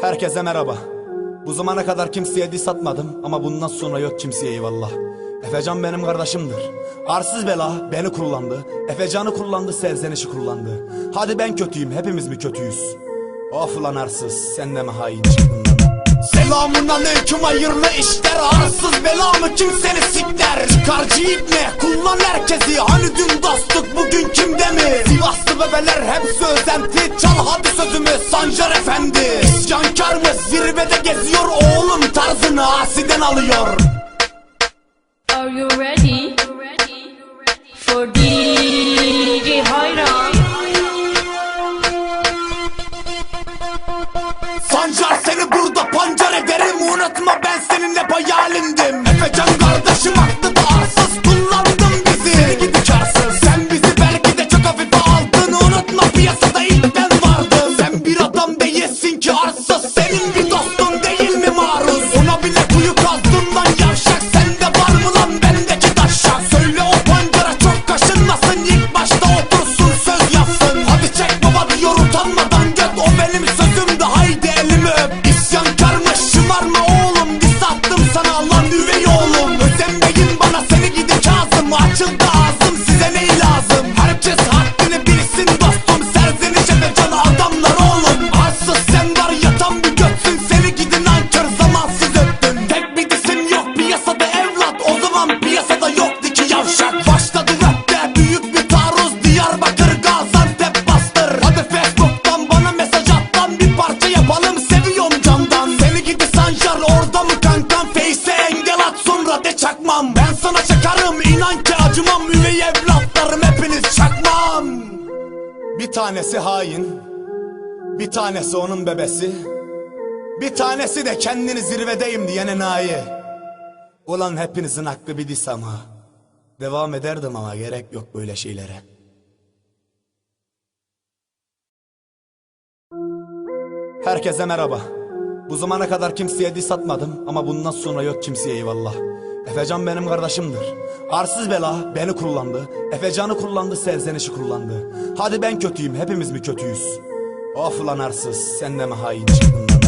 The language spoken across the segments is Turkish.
Herkese merhaba. Bu zamana kadar kimseye diss atmadım ama bundan sonra yok kimseye eyvallah. Efecan benim kardeşimdir. Arsız bela beni kullandı. Efecan'ı kullandı, serzenişi kullandı. Hadi ben kötüyüm, hepimiz mi kötüyüz? Of ulan arsız, sen de mi hain çıktın lan? Selamun aleyküm hayırlı işler Arsız belamı kim seni sikler Çıkarcı ibne kullan herkesi Hani dün dostluk bugün kimde mi Sivaslı bebeler hepsi özenti Çal hadi sözümü Sancar efendi İsyankar mı zirvede geziyor Oğlum tarzını asiden alıyor Are you ready for DJ Hayran? Sancar seni burada pancar ederim Unutma ben seninle tanesi hain Bir tanesi onun bebesi Bir tanesi de kendini zirvedeyim diyen enayi Ulan hepinizin hakkı bir diss ama Devam ederdim ama gerek yok böyle şeylere Herkese merhaba. Bu zamana kadar kimseye diss atmadım ama bundan sonra yok kimseye eyvallah. Efecan benim kardeşimdir. Arsız bela beni kullandı. Efecan'ı kullandı, serzenişi kullandı. Hadi ben kötüyüm, hepimiz mi kötüyüz? Of ulan arsız, sen de mi hain çıktın lan?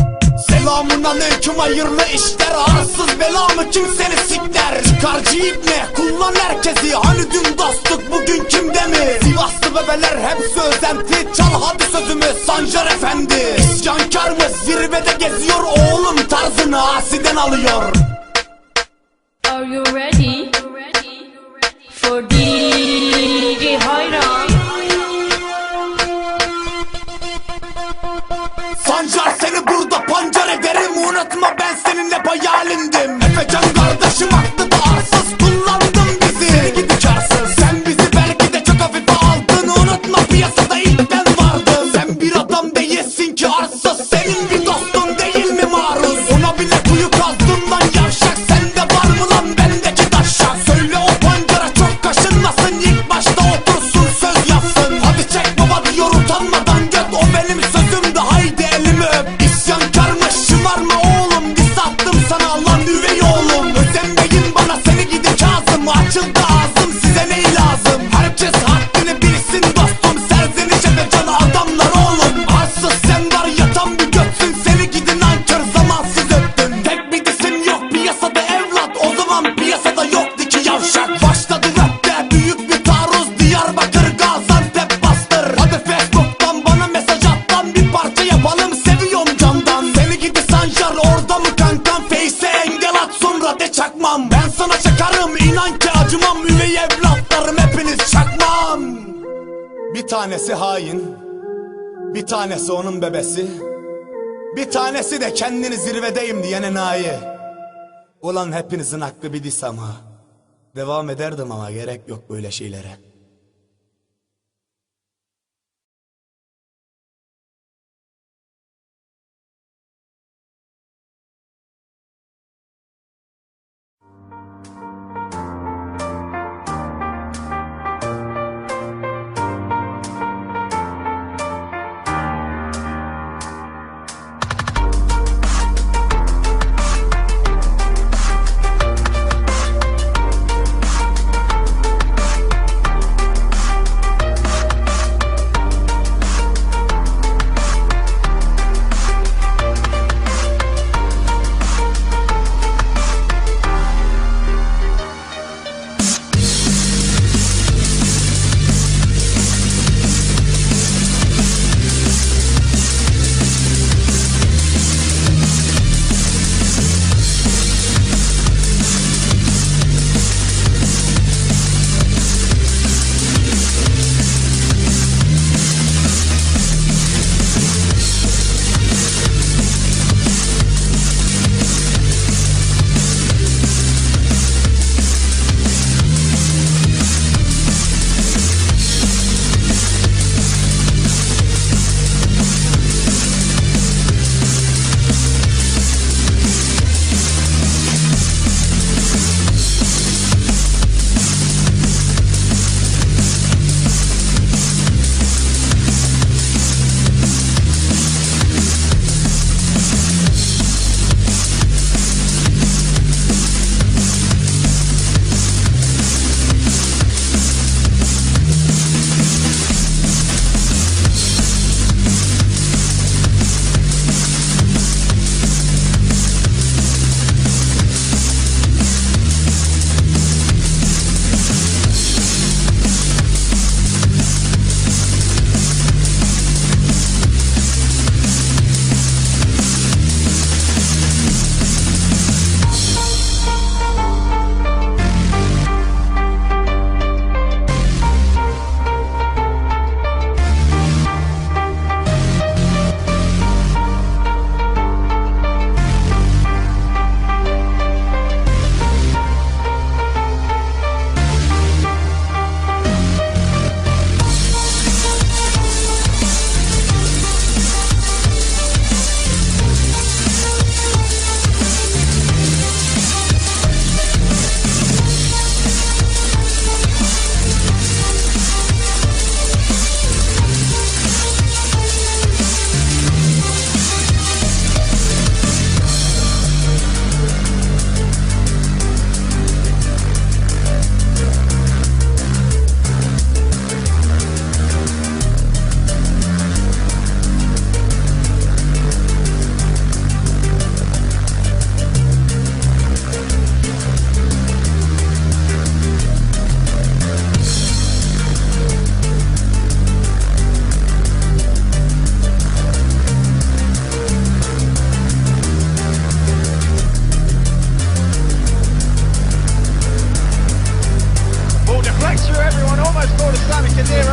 Selamun aleyküm hayırlı işler Arsız belamı kim seni sikler Çıkarcı ibne kullan herkesi Hani dün dostluk bugün kimde mi Sivaslı bebeler hepsi özenti Çal hadi sözümü Sancar efendi İsyankar mı zirvede geziyor Oğlum tarzını asiden alıyor Are? Sancar seni burada pancar ederim. Unutma ben seninle hayalindim Bir tanesi hain Bir tanesi onun bebesi Bir tanesi de kendini zirvedeyim diyen enayi Ulan hepinizin hakkı bir diss ama. Devam ederdim ama gerek yok böyle şeylere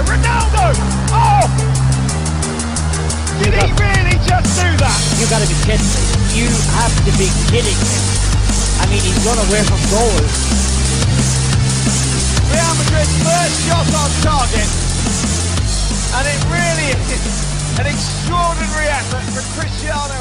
Ronaldo! Oh! Did he really just do that? You've gotta be kidding me. You have to be kidding me. I mean, he's run away from goal. Real Madrid's first shot on target. And it really is an extraordinary effort from Cristiano